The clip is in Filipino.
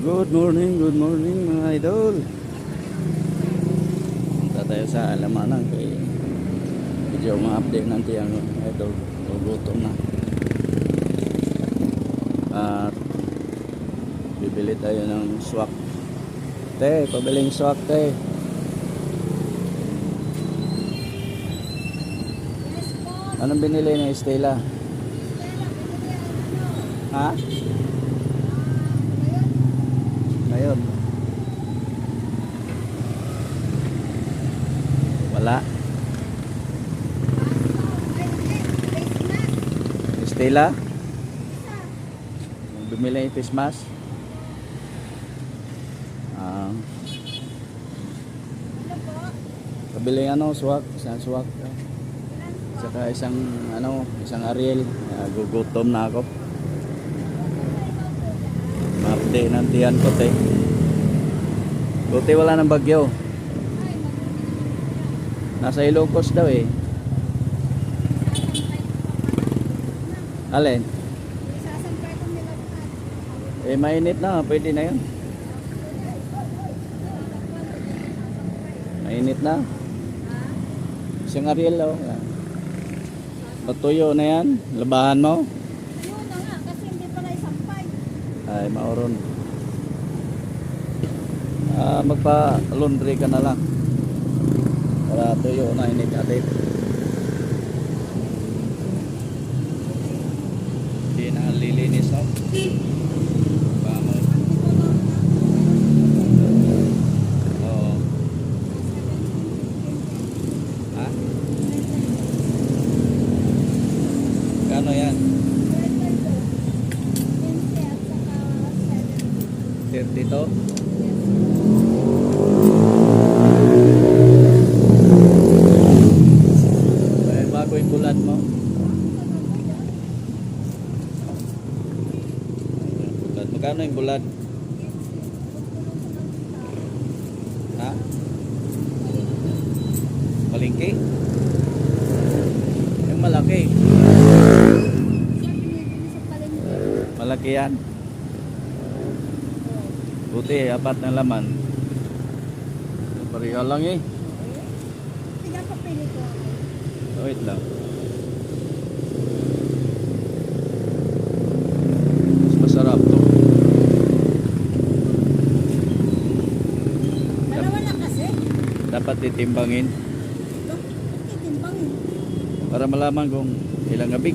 Good morning, good morning mga idol. Punta tayo sa alamanan kay medyo ma-update natin ang idol. Gugutom na. At bibili tayo ng swak. Te, pabiling swak te. Anong binili ni Estela? Ha? Ngayon. Wala. Estela? Bumili yung face mask? Ah. Ano, swak, isang swak. Saka isang ano, isang Ariel. Ah, gugutom na ako. Mapde ng tiyan ko, te. Buti wala ng bagyo. Nasa Ilocos daw eh. Alin? Eh, mainit na. Pwede na yun. Mainit na. Isang Ariel, oh. Patuyo na yan. Labahan mo. Yun na nga, kasi hindi pa na isampay. Ay, mauron. Ah, magpa-laundry ka na lang. Para tuyo na init atit. Hindi na lilinis no? Ha? Kano yan? 32? Ay, bago yung bulan mo. Bulan. Magkano yung bulan? Ha? Malingki? Yung malaki. Malaki yan. Buti, apat na laman. Pareha lang eh. Oh, Wait lang. Mas masarap to. Dalawa na kasi. Dapat titimbangin para malaman kung ilang abig.